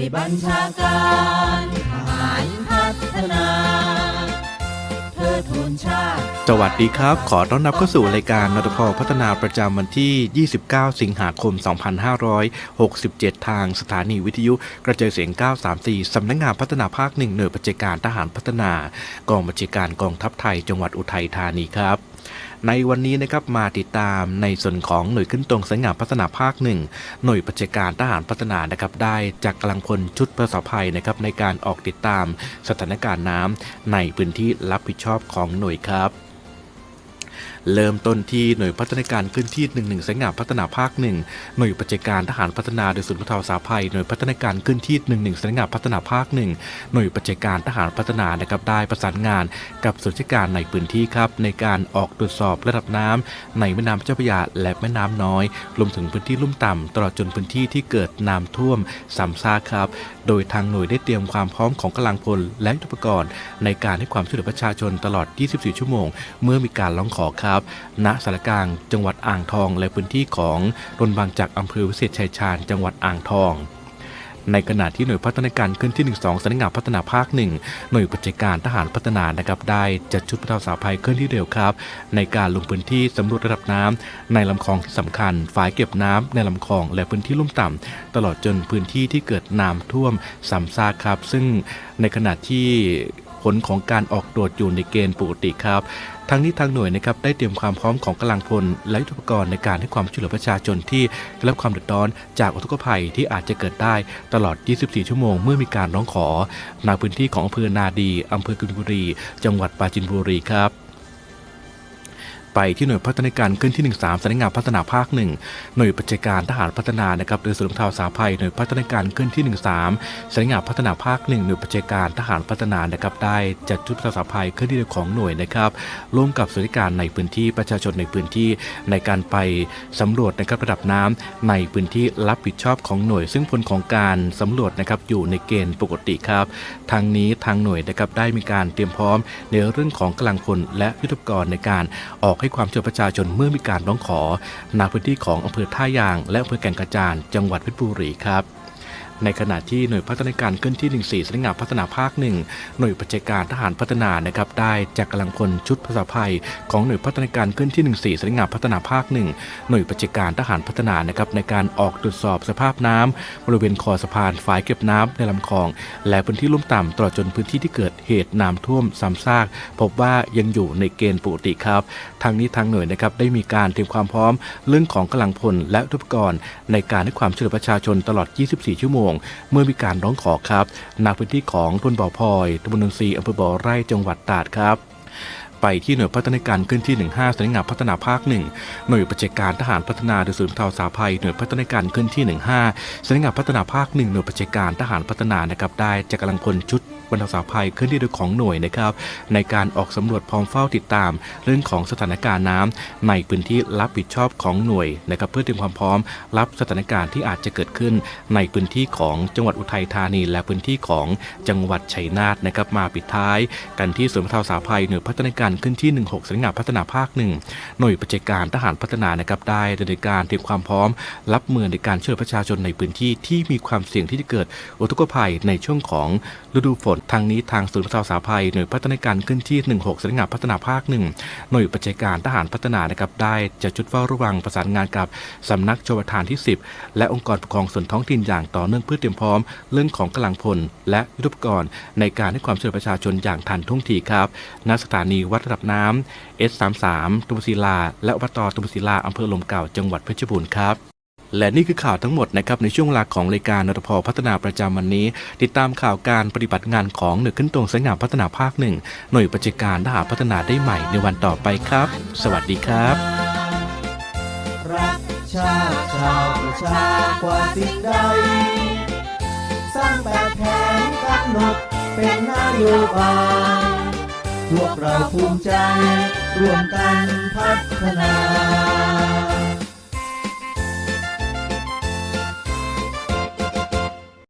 วยบัญชาการทหารพัฒนาเทิดทูนชาติ สวัสดีครับ ขอต้อนรับเข้าสู่รายการนตพพัฒนาประจำวันที่ 29 สิงหาคม 2567 ทางสถานีวิทยุกระจายเสียง 934 สำนักงานพัฒนาภาคหนึ่งหน่วยบัญชาการทหารพัฒนา กองบัญชาการกองทัพไทย จังหวัดอุทัยธานีครับ ในวันนี้นะครับมาติดตามในส่วนของหน่วยขึ้นตรงสังหารพัฒนาภาคหนึ่งหน่วยปัจจการทหารพัฒนานะครับได้จากกำลังพลชุดประสาภัยนะครับในการออกติดตามสถานการณ์น้ำในพื้นที่รับผิดชอบของหน่วยครับ เริ่มต้นที่หน่วยพัฒนาการขึ้นที่ 11สายงานพัฒนาภาคหนึ่งหน่วยปัจจัการทหารพัฒนาโดยศูนย์บรรเทาสาภัย หน่วยพัฒนาการขึ้นที่ 11สายงานพัฒนาภาคหนึ่งหน่วยปัจจัการทหารพัฒนานะครับได้ประสานงานกับส่วนราชการในพื้นที่ครับในการออกตรวจสอบระดับน้ำในแม่น้ำเจ้าพระยาและแม่น้ำน้อยรวมถึงพื้นที่ลุ่มต่ำตลอดจนพื้นที่ที่เกิดน้ำท่วมซ้ำซากครับ โดยทางหน่วยได้เตรียมความพร้อมของกำลังพลและยุปกรณ์ ในการให้ความช่วยเหลือประชาชนตลอด 24 ชั่วโมง เมื่อมีการร้องขอครับณสารกลางจังหวัดอ่างทอง และพื้นที่ของตนบางจากอำเภอวิเศษชัยชาญจังหวัดอ่างทองในขณะที่หน่วยพัฒนาการขึ้นที่ 12สำนักงานพัฒนาภาคหนึ่งหน่วยปฏิการทหารพัฒนานะครับได้จัดชุดบรรเทาสาภัยเคลื่อนที่เร็วครับ ในการลงพื้นที่สำรวจระดับน้ำในลำคลองที่สำคัญฝายเก็บน้ำในลำคลอง และพื้นที่ลุ่มต่ำตลอดจนพื้นที่ที่เกิดน้ำท่วมซ้ำซากครับ ซึ่งในขณะที่ ผลของการออกตรวจอยู่ในเกณฑ์ปกติครับทั้งนี้ทางหน่วยนะครับได้เตรียมความพร้อมของกำลังพลและอุปกรณ์ในการให้ความช่วยเหลือประชาชนที่ได้รับความเดือดร้อนจากอุทกภัยที่อาจจะเกิดได้ตลอด 24 ชั่วโมงเมื่อมีการร้องขอในพื้นที่ของอำเภอนาดีอำเภอกบินบุรี จังหวัดปราจินบุรีครับ ไปที่หน่วยพัฒนาการขึ้นที่ 13สำนักงานพัฒนาภาคหนึ่งหน่วยปัจจัยการทหารพัฒนานะครับโดยศูนย์บรรเทาสาภัยหน่วยพัฒนาการขึ้นที่ 13สำนักงานพัฒนาภาคหนึ่งหน่วยปัจจัยการทหารพัฒนานะครับได้จัดชุดบรรเทาสาภัยเคลื่อนที่ของหน่วยนะครับร่วมกับส่วนราชการในพื้นที่ประชาชนในพื้นที่ในการไปสำรวจนะครับระดับน้ำในพื้นที่รับผิดชอบของหน่วย ซึ่งผลของการสำรวจนะครับอยู่ในเกณฑ์ปกติครับ ทางนี้ทางหน่วยนะครับได้มีการเตรียมพร้อมในเรื่องของกำลังพลและยุทธปกรณ์ในการออกให้ความช่วยประชาชนเมื่อมีการร้องขอในพื้นที่ของอำเภอท่ายาง และอำเภอแก่งกระจานจังหวัดเพชรบุรีครับ ในขณะที่หน่วยพัฒนาการเคลื่อนที่ 14สำนักงานพัฒนาภาคหนึ่งหน่วยปัจจัยการทหารพัฒนานะครับได้จากกำลังพลชุดภาษาภัยของหน่วยพัฒนาการเคลื่อนที่ 14สำนักงานพัฒนาภาคหนึ่งหน่วยปัจจัยการทหารพัฒนานะครับในการออกตรวจสอบสภาพน้ำบริเวณคอสะพานฝายเก็บน้ำในลำคลอง และพื้นที่ลุ่มต่ำตลอดจนพื้นที่ที่เกิดเหตุน้ำท่วมซ้ำซาก พบว่ายังอยู่ในเกณฑ์ปกติครับ ทางนี้ทางหน่วยนะครับได้มีการเตรียมความพร้อมเรื่องของกำลังพลและอุปกรณ์ในการให้ความช่วยเหลือประชาชนตลอด 24 ชั่วโมงเมื่อมีการร้องขอครับณพื้นที่ของตุนบ่อพลอยตำบลนนทรีอำเภอบ่อไร่จังหวัดตราดครับ ไปที่หน่วยพัฒนาการขึ้นที่ 15สำนักงานพัฒนาภาค 1 หน่วยปฏิบัติการทหารพัฒนาโดยศูนย์บรรเทาสาภัยหน่วยพัฒนาการขึ้นที่ 15สำนักงานพัฒนาภาค 1 หน่วยปฏิบัติการทหารพัฒนานะครับได้จากกำลังพลชุดบรรเทาสาภัยเคลื่อนที่โดยของหน่วยนะครับในการออกสำรวจพร้อมเฝ้าติดตาม เรื่องของสถานการณ์น้ำในพื้นที่รับผิดชอบของหน่วยนะครับเพื่อเตรียมความพร้อม รับสถานการณ์ที่อาจจะเกิดขึ้น ในพื้นที่ของจังหวัดอุทัยธานี และพื้นที่ของจังหวัดชัยนาทนะครับมาปิดท้าย กันที่ศูนย์บรรเทาสาภัยหน่วยพัฒนาการขึ้นที่ 16สำนักงานพัฒนาภาคหนึ่งหน่วยปฏิการทหารพัฒนานะครับได้ดำเนินการเตรียมความพร้อม รับมือในการช่วยประชาชนในพื้นที่ที่มีความเสี่ยงที่จะเกิดอุทกภัยในช่วงของฤดูฝนทางนี้ทางศูนย์บรรเทาสาภัยหน่วยพัฒนาการขึ้นที่ 16สำนักงานพัฒนาภาคหนึ่งหน่วยปฏิการทหารพัฒนานะครับได้จัดชุดเฝ้าระวังประสานงานกับสำนักชลประทานที่ 10 และองค์กรปกครองส่วนท้องถิ่นอย่างต่อเนื่องเพื่อเตรียมพร้อม เรื่องของกำลังพลและยุทธปกรณ์ในการให้ความช่วยเหลือประชาชนอย่างทันท่วงทีครับณสถานีวัดระดับน้ำ S33 ตุมศิลา และอบตตุมศิลาอำเภอลมเก่าจังหวัดเพชรบูรณ์ครับและนี่คือข่าวทั้งหมดนะครับในช่วงเวลาของรายการนรพพัฒนาประจำวันนี้ ติดตามข่าวการปฏิบัติงานของหน่วยขึ้นตรงสายงานพัฒนาภาคหนึ่งหน่วยปฏิการทหารพัฒนาได้ใหม่ในวันต่อไปครับ สวัสดีครับรักชาติชาวประชากว่าสิ่งใด สร้างแบบแผนกำหนดเป็นนโยบาย พวกเราภูมิใจ ร่วมกันพัฒนา